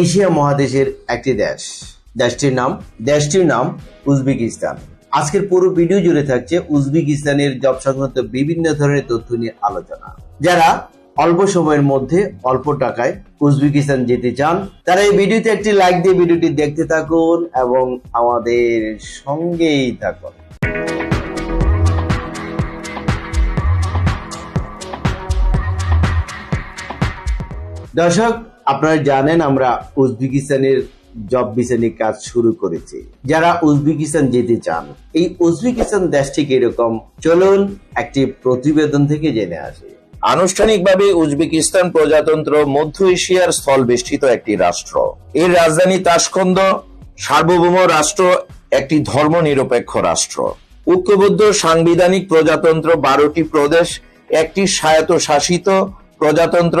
Asia মহাদেশের একটি দেশ। দেশটির নাম দেশটির নাম উজবেকিস্তান। আজকের পুরো ভিডিও জুড়ে থাকছে উজবেকিস্তানের জব সংক্রান্ত বিভিন্ন ধরনের তথ্য নিয়ে আলোচনা। যারা অল্প সময়ের মধ্যে অল্প টাকায় উজবেকিস্তান যেতে চান, তারা এই ভিডিওতে একটি লাইক দিয়ে ভিডিওটি দেখতে থাকুন এবং আমাদের সঙ্গেই থাকুন। দর্শক আপনারা জানেন আমরা উজবেকিস্তানের জব ভিসা নিয়ে কাজ শুরু করেছি। যারা উজবেকিস্তান যেতে চান, এই উজবেকিস্তান দেশটি কীরকম চলুন একটি প্রতিবেদন থেকে জেনে আসি। আনুষ্ঠানিকভাবে উজবেকিস্তান প্রজাতন্ত্র মধ্য এশিয়ার স্থল বেষ্টিত একটি রাষ্ট্র। এর রাজধানী তাসকন্দ সার্বভৌম রাষ্ট্র, একটি ধর্মনিরপেক্ষ রাষ্ট্র। ঐক্যবদ্ধ সাংবিধানিক প্রজাতন্ত্র বারোটি প্রদেশ, একটি স্বায়ত্তশাসিত প্রজাতন্ত্র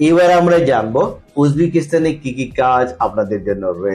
এবার আমরা জানব উজবেকিস্তানে কি কি কাজ আপনাদের জন্য রয়েছে